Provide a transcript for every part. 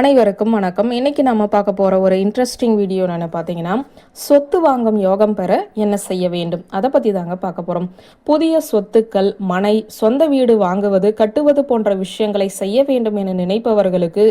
அனைவருக்கும் வணக்கம். இன்னைக்கு நம்ம பார்க்க போற ஒரு இன்ட்ரெஸ்டிங் வீடியோ என்ன பார்த்தீங்கன்னா சொத்து வாங்கும் யோகம் பெற என்ன செய்ய வேண்டும்? அதை பற்றி தாங்க பார்க்க போறோம். புதிய சொத்துக்கள் மனை சொந்த வீடு வாங்குவது கட்டுவது போன்ற விஷயங்களை செய்ய வேண்டும் என நினைப்பவர்களுக்கு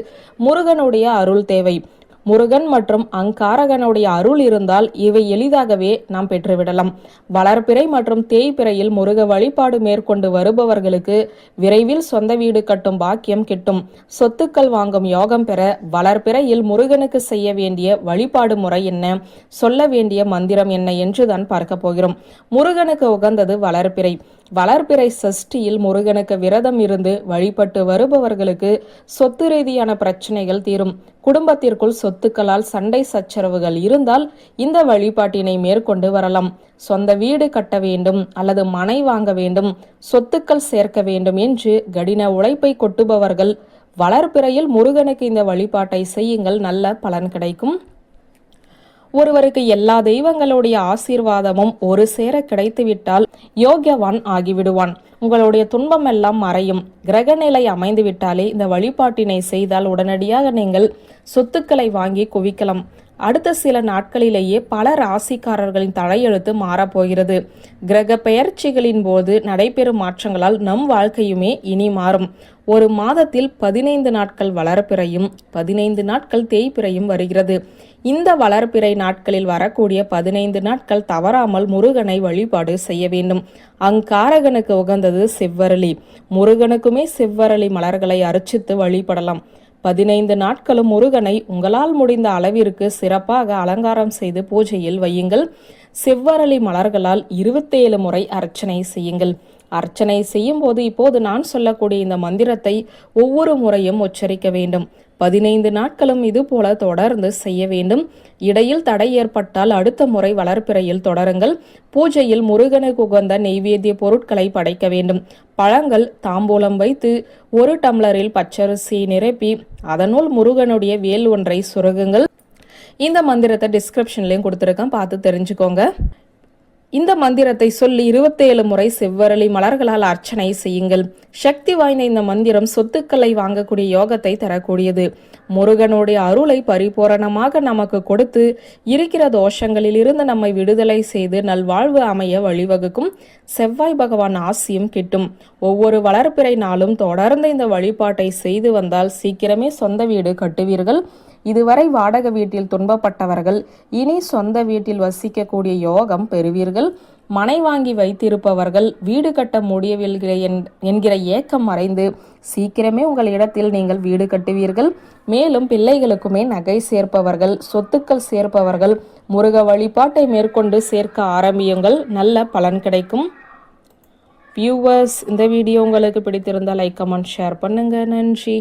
முருகனுடைய அருள் தேவை. முருகன் மற்றும் அங்காரகனுடைய அருள் இருந்தால் இவை எளிதாகவே நாம் பெற்றுவிடலாம். வளர்பிறை மற்றும் தேய்பிறையில் முருக வழிபாடு மேற்கொண்டு வருபவர்களுக்கு விரைவில் சொந்த வீடு கட்டும் பாக்கியம் கிட்டும். சொத்துக்கள் வாங்கும் யோகம் பெற வளர்பிறையில் முருகனுக்கு செய்ய வேண்டிய வழிபாடு முறை என்ன? சொல்ல வேண்டிய மந்திரம் என்ன? என்றுதான் பார்க்க போகிறோம். முருகனுக்கு உகந்தது வளர்பிறை. வளர்பிறை சஷ்டியில் முருகனுக்கு விரதம் இருந்து வழிபட்டு வருபவர்களுக்கு சொத்து ரீதியான பிரச்சனைகள் தீரும். குடும்பத்திற்குள் சொத்துக்களால் சண்டை சச்சரவுகள் இருந்தால் இந்த வழிபாட்டினை மேற்கொண்டு வரலாம். சொந்த வீடு கட்ட வேண்டும் அல்லது மனை வாங்க வேண்டும் சொத்துக்கள் சேர்க்க வேண்டும் என்று கடின உழைப்பை கொட்டுபவர்கள் வளர்பிறையில் முருகனுக்கு இந்த வழிபாட்டை செய்யுங்கள். நல்ல பலன் கிடைக்கும். ஒருவருக்கு எல்லா தெய்வங்களுடைய ஆசீர்வாதமும் ஒரு சேர கிடைத்துவிட்டால் யோகியவான் ஆகிவிடுவான். உங்களுடைய துன்பம் எல்லாம் மறையும். கிரகநிலை நிலை அமைந்துவிட்டாலே இந்த வழிபாட்டினை செய்தால் உடனடியாக நீங்கள் சொத்துக்களை வாங்கி குவிக்கலாம். அடுத்த சில நாட்களிலேயே பல ராசிக்காரர்களின் தலையெழுத்து மாறப்போகிறது. கிரக பெயர்ச்சிகளின் போது நடைபெறும் மாற்றங்களால் நம் வாழ்க்கையுமே இனி மாறும். ஒரு மாதத்தில் பதினைந்து நாட்கள் வளர்ப்பிறையும் பதினைந்து நாட்கள் தேய்பிறையும் வருகிறது. இந்த வளர்ப்பிறை நாட்களில் வரக்கூடிய பதினைந்து நாட்கள் தவறாமல் முருகனை வழிபாடு செய்ய வேண்டும். அங்காரகனுக்கு உகந்தது செவ்வரளி. முருகனுக்குமே செவ்வரளி மலர்களை அர்ச்சித்து வழிபடலாம். பதினைந்து நாட்களும் முருகனை உங்களால் முடிந்த அளவிற்கு சிறப்பாக அலங்காரம் செய்து பூஜையில் வையுங்கள். செவ்வரளி மலர்களால் இருபத்தேழு முறை அர்ச்சனை செய்யுங்கள். அர்ச்சனை செய்யும் போது இப்போது நான் சொல்லக்கூடிய இந்த மந்திரத்தை ஒவ்வொரு முறையும் உச்சரிக்க வேண்டும். பதினைந்து நாட்களும் இதுபோல தொடர்ந்து செய்ய வேண்டும். இடையில் தடை ஏற்பட்டால் அடுத்த முறை வளர்ப்பிறையில் தொடருங்கள். பூஜையில் முருகனுக்கு உகந்த நெய்வேத்திய பொருட்களை படைக்க வேண்டும். பழங்கள் தாம்பூலம் வைத்து ஒரு டம்ளரில் பச்சரிசி நிரப்பி அதனுள் முருகனுடைய வேல் ஒன்றை சுருகுங்கள். இந்த மந்திரத்தை டிஸ்கிரிப்ஷன்லையும் கொடுத்துருக்கேன். பார்த்து தெரிஞ்சுக்கோங்க. இந்த மந்திரத்தை சொல்லி இருபத்தேழு முறை செவ்வரளி மலர்களால் அர்ச்சனை செய்யுங்கள். சக்தி வாய்ந்த இந்த மந்திரம் சொத்துக்களை வாங்கக்கூடிய யோகத்தை தரக்கூடியது. முருகனுடைய அருளை பரிபூரணமாக நமக்கு கொடுத்து இருக்கிற தோஷங்களில் இருந்து நம்மை விடுதலை செய்து நல்வாழ்வு அமைய வழிவகுக்கும் செவ்வாய் பகவான் ஆசியும் கிட்டும். ஒவ்வொரு வளர்ப்பிறை நாளும் தொடர்ந்து இந்த வழிபாட்டை செய்து வந்தால் சீக்கிரமே சொந்த வீடு கட்டுவீர்கள். இதுவரை வாடகை வீட்டில் துன்பப்பட்டவர்கள் இனி சொந்த வீட்டில் வசிக்கக்கூடிய யோகம் பெறுவீர்கள். மனை வாங்கி வைத்திருப்பவர்கள் வீடு கட்ட முடியவில்லை என்கிற ஏக்கம் மறைந்து சீக்கிரமே உங்கள் இடத்தில் நீங்கள் வீடு கட்டுவீர்கள். மேலும் பிள்ளைகளுக்குமே நகை சேர்ப்பவர்கள் சொத்துக்கள் சேர்ப்பவர்கள் முருக வழிபாட்டை மேற்கொண்டு சேர்க்க ஆரம்பியுங்கள். நல்ல பலன் கிடைக்கும். வியூவர்ஸ் இந்த வீடியோ உங்களுக்கு பிடித்திருந்தால் லைக் கமெண்ட் ஷேர் பண்ணுங்கள் நன்றி.